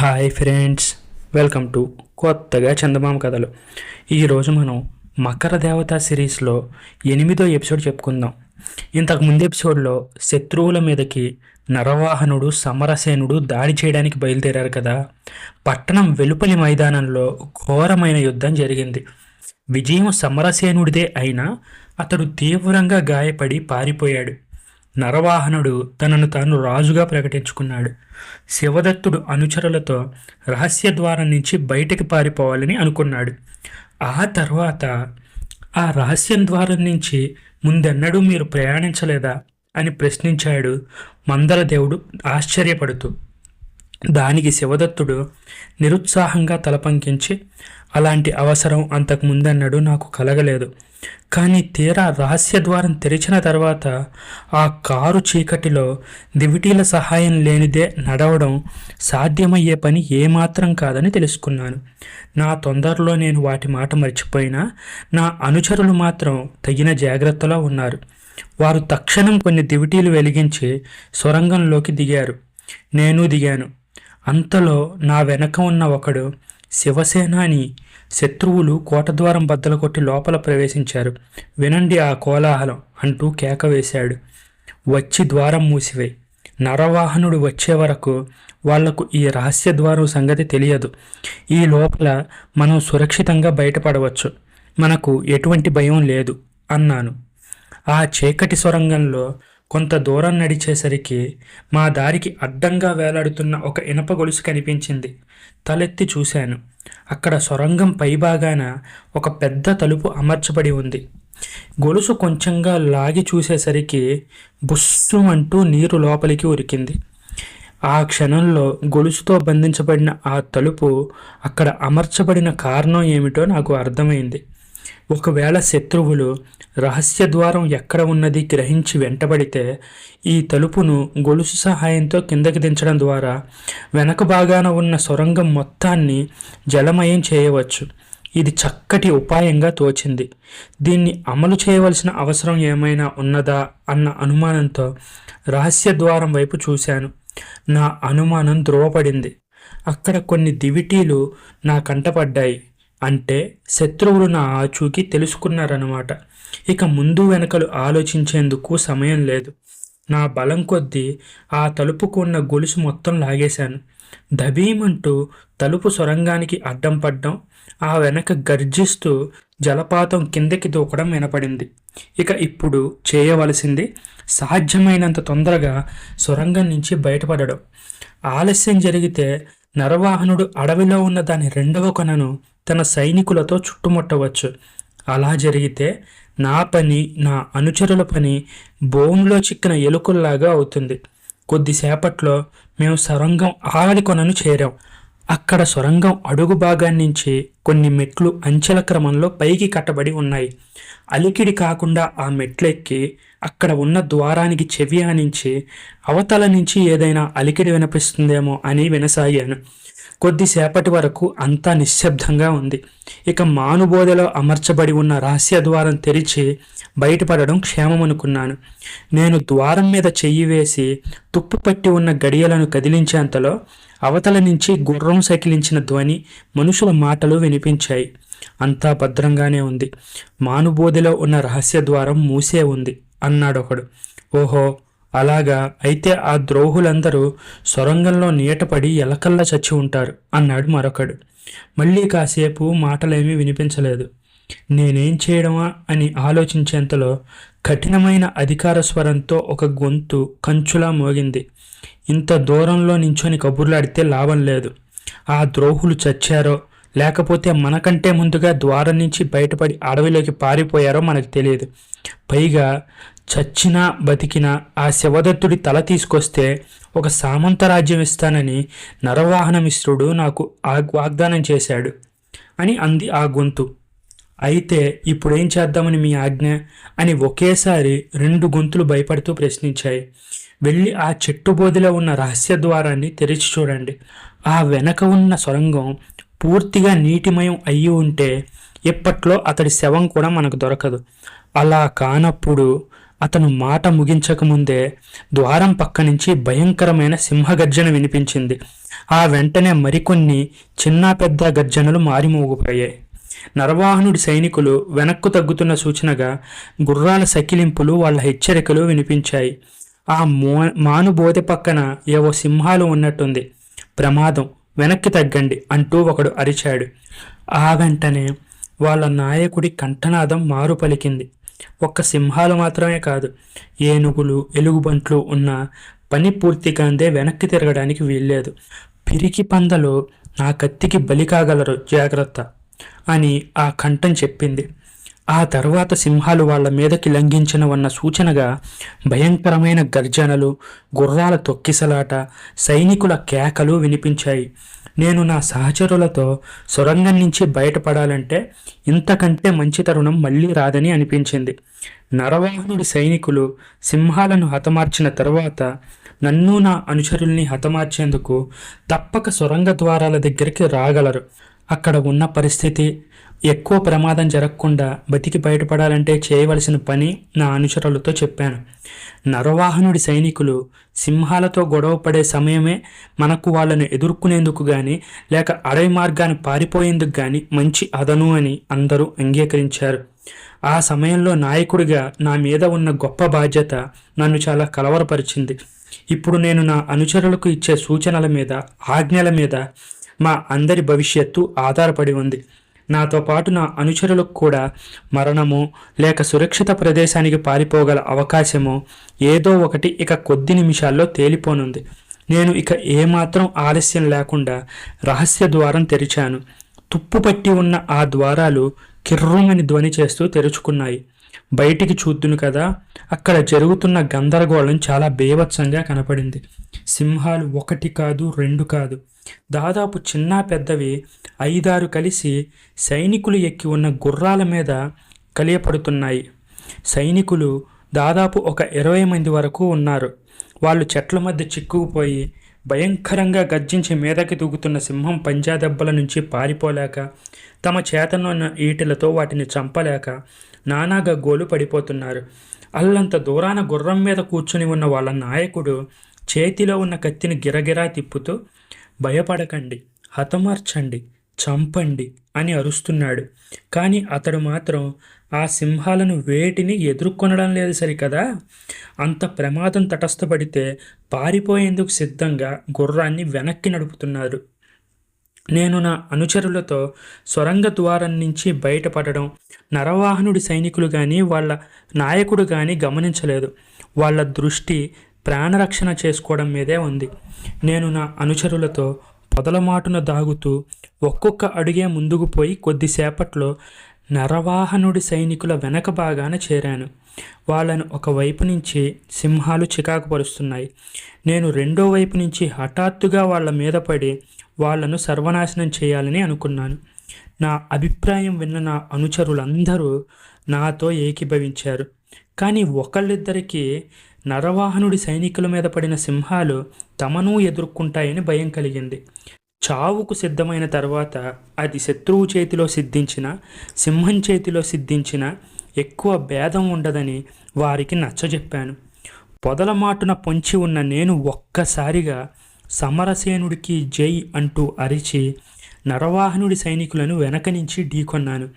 Hi friends welcome to కొత్తగా చందమామ కథలు. ఈరోజు మనం మకర దేవత సిరీస్లో ఎనిమిదో ఎపిసోడ్ చెప్పుకుందాం. ఇంతకు ముందు ఎపిసోడ్లో శత్రువుల మీదకి నరవాహనుడు సమరసేనుడు దాడి చేయడానికి బయలుదేరారు కదా. పట్టణం వెలుపలి మైదానంలో ఘోరమైన యుద్ధం జరిగింది. విజయం సమరసేనుడిదే అయినా అతడు తీవ్రంగా గాయపడి పారిపోయాడు. నరవాహనుడు తనను తాను రాజుగా ప్రకటించుకున్నాడు. శివదత్తుడు అనుచరులతో రహస్య ద్వారం నుంచి బయటికి పారిపోవాలని అనుకున్నాడు. ఆ తర్వాత ఆ రహస్యం ద్వారం నుంచి ముందెన్నడూ మీరు ప్రయాణించలేదా అని ప్రశ్నించాడు మందరదేవుడు ఆశ్చర్యపడుతూ. దానికి శివదత్తుడు నిరుత్సాహంగా తలపంకించి అలాంటి అవసరం అంతకు ముందన్నడు నాకు కలగలేదు. కానీ తీరా రహస్య ద్వారం తెరిచిన తర్వాత ఆ కారు చీకటిలో దివిటీల సహాయం లేనిదే నడవడం సాధ్యమయ్యే పని ఏమాత్రం కాదని తెలుసుకున్నాను. నా తొందరలో నేను వాటి మాట మర్చిపోయినా నా అనుచరులు మాత్రం తగిన జాగ్రత్తలో ఉన్నారు. వారు తక్షణం కొన్ని దివిటీలు వెలిగించి సొరంగంలోకి దిగారు. నేను దిగాను. అంతలో నా వెనక ఉన్న ఒకడు శివసేనాని శత్రువులు కోటద్వారం బద్దలు కొట్టి లోపల ప్రవేశించారు. వినండి ఆ కోలాహలం అంటూ కేక వేశాడు. వచ్చి ద్వారం మూసివే. నరవాహనుడు వచ్చే వరకు వాళ్ళకు ఈ రహస్య ద్వారం సంగతి తెలియదు. ఈ లోపల మనం సురక్షితంగా బయటపడవచ్చు. మనకు ఎటువంటి భయం లేదు అన్నాను. ఆ చీకటి సొరంగంలో కొంత దూరం నడిచేసరికి మా దారికి అడ్డంగా వేలాడుతున్న ఒక ఇనప గొలుసు కనిపించింది. తలెత్తి చూశాను. అక్కడ సొరంగం పైభాగాన ఒక పెద్ద తలుపు అమర్చబడి ఉంది. గొలుసు కొంచెంగా లాగి చూసేసరికి బుస్సు అంటూ నీరు లోపలికి ఉరికింది. ఆ క్షణంలో గొలుసుతో బంధించబడిన ఆ తలుపు అక్కడ అమర్చబడిన కారణం ఏమిటో నాకు అర్థమైంది. ఒకవేళ శత్రువులు రహస్య ద్వారం ఎక్కడ ఉన్నది గ్రహించి వెంటబడితే ఈ తలుపును గొలుసు సహాయంతో కిందకి దించడం ద్వారా వెనక భాగాన ఉన్న సొరంగం మొత్తాన్ని జలమయం చేయవచ్చు. ఇది చక్కటి ఉపాయంగా తోచింది. దీన్ని అమలు చేయవలసిన అవసరం ఏమైనా ఉన్నదా అన్న అనుమానంతో రహస్య ద్వారం వైపు చూశాను. నా అనుమానం ధృవపడింది అక్కడ కొన్ని దివిటీలు నా కంటపడ్డాయి అంటే శత్రువులు నా ఆచూకీ తెలుసుకున్నారన్నమాట. ఇక ముందు వెనకలు ఆలోచించేందుకు సమయం లేదు. నా బలం కొద్దీ ఆ తలుపుకు ఉన్న గొలుసు మొత్తం లాగేశాను. దబీమంటూ తలుపు సొరంగానికి అడ్డం పడ్డం ఆ వెనక గర్జిస్తూ జలపాతం కిందకి దూకడం వినపడింది. ఇక ఇప్పుడు చేయవలసింది సాధ్యమైనంత తొందరగా సొరంగం నుంచి బయటపడడం. ఆలస్యం జరిగితే నరవాహనుడు అడవిలో ఉన్న దాని రెండవ కొనను తన సైనికులతో చుట్టుముట్టవచ్చు. అలా జరిగితే నా పని నా అనుచరుల పని బోన్లో చిక్కిన ఎలుకల్లాగా అవుతుంది. కొద్దిసేపట్లో మేము సొరంగం ఆవలి కొనను చేరాం. అక్కడ సొరంగం అడుగు భాగాన్నించి కొన్ని మెట్లు అంచెల క్రమంలో పైకి కట్టబడి ఉన్నాయి. అలికిడి కాకుండా ఆ మెట్లెక్కి అక్కడ ఉన్న ద్వారానికి చెవి ఆనించి అవతల నుంచి ఏదైనా అలికిడి వినిపిస్తుందేమో అని వినసాగాను. కొద్దిసేపటి వరకు అంతా నిశ్శబ్దంగా ఉంది. ఇక మానుబోధలో అమర్చబడి ఉన్న రహస్య ద్వారం తెరిచి బయటపడడం క్షేమమనుకున్నాను. నేను ద్వారం మీద చెయ్యి వేసి తుప్పు పట్టి ఉన్న గడియలను కదిలించేంతలో అవతల నుంచి గుర్రం సకిలించిన ధ్వని మనుషుల మాటలు వినిపించాయి. అంతా భద్రంగానే ఉంది. మానుబోధిలో ఉన్న రహస్య ద్వారం మూసే ఉంది అన్నాడొకడు. ఓహో! అలాగా అయితే ఆ ద్రోహులందరూ సొరంగంలో నీటపడి ఎలకల్లా చచ్చి ఉంటారు అన్నాడు మరొకడు. మళ్ళీ కాసేపు మాటలేమీ వినిపించలేదు. నేనేం చేయడమా అని ఆలోచించేంతలో కఠినమైన అధికార స్వరంతో ఒక గొంతు కంచులా మోగింది. ఇంత దూరంలో నించొని కబుర్లాడితే లాభం లేదు. ఆ ద్రోహులు చచ్చారో లేకపోతే మనకంటే ముందుగా ద్వారం నుంచి బయటపడి అడవిలోకి పారిపోయారో మనకు తెలియదు. పైగా చచ్చినా బతికినా ఆ శివదత్తుడి తల తీసుకొస్తే ఒక సామంత రాజ్యం ఇస్తానని నరవాహన మిశ్రుడు నాకు ఆ వాగ్దానం చేశాడు అని అంది ఆ గొంతు. అయితే ఇప్పుడేం చేద్దామని మీ ఆజ్ఞ? అని ఒకేసారి రెండు గొంతులు భయపడుతూ ప్రశ్నించాయి. వెళ్ళి ఆ చెట్టు బోధిలో ఉన్న రహస్య ద్వారాన్ని తెరిచి చూడండి. ఆ వెనక ఉన్న సొరంగం పూర్తిగా నీటిమయం అయ్యి ఉంటే ఇప్పట్లో అతడి శవం కూడా మనకు దొరకదు. అలా కానప్పుడు అతను మాట ముగించకముందే ద్వారం పక్క నుంచి భయంకరమైన సింహగర్జన వినిపించింది. ఆ వెంటనే మరికొన్ని చిన్న పెద్ద గర్జనలు మారిమోగిపోయాయి నరవాహనుడి సైనికులు వెనక్కు తగ్గుతున్న సూచనగా గుర్రాల సకిలింపులు వాళ్ళ హెచ్చరికలు వినిపించాయి. ఆ మో మానుబోతి పక్కన ఏవో సింహాలు ఉన్నట్టుంది. ప్రమాదం. వెనక్కి తగ్గండి అంటూ ఒకడు అరిచాడు. ఆ వెంటనే వాళ్ళ నాయకుడి కంఠనాదం మారు పలికింది ఒక్క సింహాలు మాత్రమే కాదు ఏనుగులు ఎలుగుబంట్లు ఉన్న పని పూర్తి కాందే వెనక్కి తిరగడానికి వీల్లేదు. పిరికి పందలో నా కత్తికి బలి కాగలరు జాగ్రత్త అని ఆ కంఠం చెప్పింది. ఆ తర్వాత సింహాలు వాళ్ళ మీదకి లంఘించినవన్న సూచనగా భయంకరమైన గర్జనలు గుర్రాల తొక్కిసలాట సైనికుల కేకలు వినిపించాయి. నేను నా సహచరులతో సొరంగం నుంచి బయటపడాలంటే ఇంతకంటే మంచి తరుణం మళ్ళీ రాదని అనిపించింది. నరవాహనుడి సైనికులు సింహాలను హతమార్చిన తర్వాత నన్ను నా అనుచరుల్ని హతమార్చేందుకు తప్పక సొరంగ ద్వారాల దగ్గరికి రాగలరు. అక్కడ ఉన్న పరిస్థితి ఎక్కువ ప్రమాదం జరగకుండా బతికి బయటపడాలంటే చేయవలసిన పని నా అనుచరులతో చెప్పాను. నరవాహనుడి సైనికులు సింహాలతో గొడవ పడే సమయమే మనకు వాళ్ళను ఎదుర్కొనేందుకు కానీ లేక అడవి మార్గాన్ని పారిపోయేందుకు కానీ మంచి అదను అని అందరూ అంగీకరించారు. ఆ సమయంలో నాయకుడిగా నా మీద ఉన్న గొప్ప బాధ్యత నన్ను చాలా కలవరపరిచింది. ఇప్పుడు నేను నా అనుచరులకు ఇచ్చే సూచనల మీద ఆజ్ఞల మీద మా అందరి భవిష్యత్తు ఆధారపడి ఉంది. నాతో పాటు నా అనుచరులకు కూడా మరణము లేక సురక్షిత ప్రదేశానికి పారిపోగల అవకాశమో ఏదో ఒకటి ఇక కొద్ది నిమిషాల్లో తేలిపోనుంది. నేను ఇక ఏమాత్రం ఆలస్యం లేకుండా రహస్య ద్వారం తెరిచాను. తుప్పు పట్టి ఉన్న ఆ ద్వారాలు కిర్రుమని ధ్వని చేస్తూ తెరుచుకున్నాయి. బయటికి చూద్దును కదా. అక్కడ జరుగుతున్న గందరగోళం చాలా బేవత్సంగా కనపడింది. సింహాలు ఒకటి కాదు రెండు కాదు. దాదాపు చిన్న పెద్దవి ఐదారు కలిసి సైనికులు ఎక్కి ఉన్న గుర్రాల మీద కలియపడుతున్నాయి. సైనికులు దాదాపు ఒక ఇరవై మంది వరకు ఉన్నారు. వాళ్ళు చెట్ల మధ్య చిక్కుకుపోయి భయంకరంగా గర్జించి మీదకి దూకుతున్న సింహం పంజా దెబ్బల నుంచి పారిపోలేక తమ చేతనున్న ఈటెలతో వాటిని చంపలేక నానాగా గోలు పడిపోతున్నారు. అల్లంత దూరాన గుర్రం మీద కూర్చుని ఉన్న వాళ్ళ నాయకుడు చేతిలో ఉన్న కత్తిని గిరగిరా తిప్పుతూ భయపడకండి హతమార్చండి చంపండి అని అరుస్తున్నాడు. కానీ అతడు మాత్రం ఆ సింహాలను వేటిని ఎదుర్కొనడం లేదు సరికదా? అంత ప్రమాదం తటస్థపడితే పారిపోయేందుకు సిద్ధంగా గుర్రాన్ని వెనక్కి నడుపుతున్నారు. నేను నా అనుచరులతో సొరంగ ద్వారం నుంచి బయటపడడం నరవాహనుడి సైనికులు కానీ వాళ్ళ నాయకుడు కానీ గమనించలేదు. వాళ్ళ దృష్టి ప్రాణరక్షణ చేసుకోవడం మీదే ఉంది. నేను నా అనుచరులతో పొదలమాటున దాగుతూ ఒక్కొక్క అడుగే ముందుకు పోయి కొద్దిసేపట్లో నరవాహనుడి సైనికుల వెనక భాగాన చేరాను. వాళ్ళను ఒకవైపు నుంచి సింహాలు చికాకు పరుస్తున్నాయి. నేను రెండో వైపు నుంచి హఠాత్తుగా వాళ్ళ మీద పడి వాళ్ళను సర్వనాశనం చేయాలని అనుకున్నాను. నా అభిప్రాయం విన్న నా అనుచరులందరూ నాతో ఏకీభవించారు. కానీ ఒకళ్ళిద్దరికీ నరవాహనుడి సైనికుల మీద పడిన సింహాలు తమను ఎదుర్కొంటాయని భయం కలిగింది. చావుకు సిద్ధమైన తర్వాత అది శత్రువు చేతిలో సిద్ధించిన సింహం చేతిలో సిద్ధించిన ఎక్కువ భేదం ఉండదని వారికి నచ్చజెప్పాను. పొదల మాటున పొంచి ఉన్న నేను ఒక్కసారిగా సమరసేనుడికి జై అంటూ అరిచి నరవాహనుడి సైనికులను వెనక నుంచి ఢీకొన్నాను.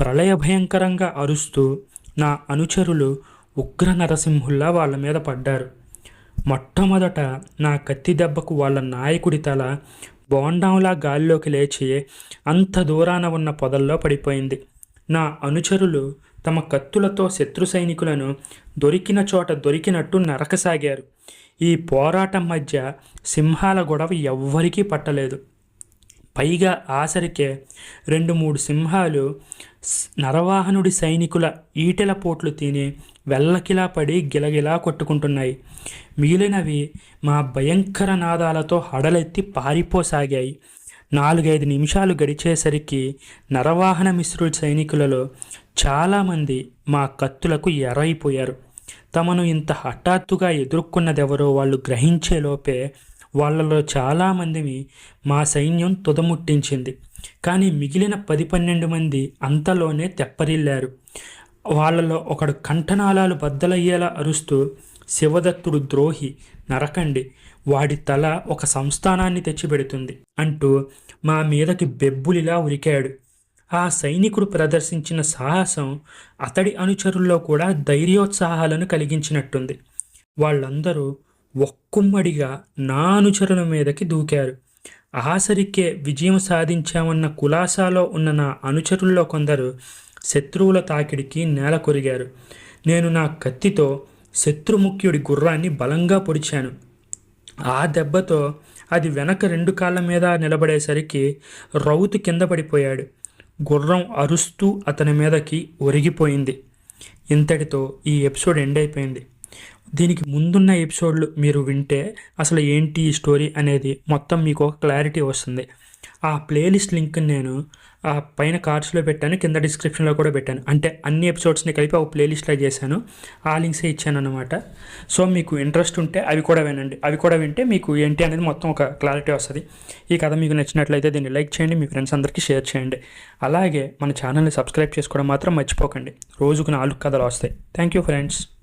ప్రళయ భయంకరంగా అరుస్తూ నా అనుచరులు ఉగ్ర నరసింహుల్లా వాళ్ళ మీద పడ్డారు. మొట్టమొదట నా కత్తి దెబ్బకు వాళ్ళ నాయకుడి తల బోండంలా గాల్లోకి లేచి అంత దూరాన ఉన్న పొదల్లో పడిపోయింది. నా అనుచరులు తమ కత్తులతో శత్రు సైనికులను దొరికిన చోట దొరికినట్టు నరకసాగారు. ఈ పోరాటం మధ్య సింహాల గొడవ ఎవ్వరికీ పట్టలేదు. పైగా ఆసరికే రెండు మూడు సింహాలు నరవాహనుడి సైనికుల ఈటెల పోట్లు తిని వెల్లకిలా పడి గిలగిలా కొట్టుకుంటున్నాయి. మిగిలినవి మా భయంకర నాదాలతో హడలెత్తి పారిపోసాగాయి. నాలుగైదు నిమిషాలు గడిచేసరికి నరవాహన మిశ్రుడి సైనికులలో చాలామంది మా కత్తులకు ఎరైపోయారు తమను ఇంత హఠాత్తుగా ఎదుర్కొన్నదెవరో వాళ్ళు గ్రహించేలోపే వాళ్ళలో చాలామందిని మా సైన్యం తుదముట్టించింది. కానీ మిగిలిన పది పన్నెండు మంది అంతలోనే తెప్పరిల్లారు. వాళ్ళలో ఒకడు కంఠనాళాలు బద్దలయ్యేలా అరుస్తూ శివదత్తుడు ద్రోహి నరకండి వాడి తల ఒక సంస్థానాన్ని తెచ్చిపెడుతుంది అంటూ మా మీదకి బెబ్బులిలా ఉరికాడు. ఆ సైనికుడు ప్రదర్శించిన సాహసం అతడి అనుచరుల్లో కూడా ధైర్యోత్సాహాలను కలిగించినట్టుంది. వాళ్ళందరూ ఒక్కుమ్మడిగా నా అనుచరుల మీదకి దూకారు. ఆసరికే విజయం సాధించామన్న కులాసాలో ఉన్న నా అనుచరుల్లో కొందరు శత్రువుల తాకిడికి నేల కొరిగారు. నేను నా కత్తితో శత్రుముఖ్యుడి గుర్రాన్ని బలంగా పొడిచాను. ఆ దెబ్బతో అది వెనక రెండు కాళ్ళ మీద నిలబడేసరికి రౌతు కింద పడిపోయాడు. గుర్రం అరుస్తూ అతని మీదకి ఒరిగిపోయింది. ఇంతటితో ఈ ఎపిసోడ్ ఎండ్ అయిపోయింది. దీనికి ముందున్న ఎపిసోడ్లు మీరు వింటే అసలు ఏంటి ఈ స్టోరీ అనేది మొత్తం మీకు ఒక క్లారిటీ వస్తుంది. ఆ ప్లేలిస్ట్ లింక్ నేను ఆ పైన కార్డ్స్లో పెట్టాను కింద డిస్క్రిప్షన్లో కూడా పెట్టాను. అంటే అన్ని ఎపిసోడ్స్ని కలిపి ఒక ప్లేలిస్ట్లో చేశాను. ఆ లింక్సే ఇచ్చాను అనమాట సో మీకు ఇంట్రెస్ట్ ఉంటే అవి కూడా వినండి. అవి కూడా వింటే మీకు ఏంటి అనేది మొత్తం ఒక క్లారిటీ వస్తుంది. ఈ కథ మీకు నచ్చినట్లయితే దీన్ని లైక్ చేయండి మీ ఫ్రెండ్స్ అందరికీ షేర్ చేయండి. అలాగే మన ఛానల్ని సబ్స్క్రైబ్ చేసుకోవడం మాత్రం మర్చిపోకండి. రోజుకు నాలుగు కథలు వస్తాయి. Thank you friends.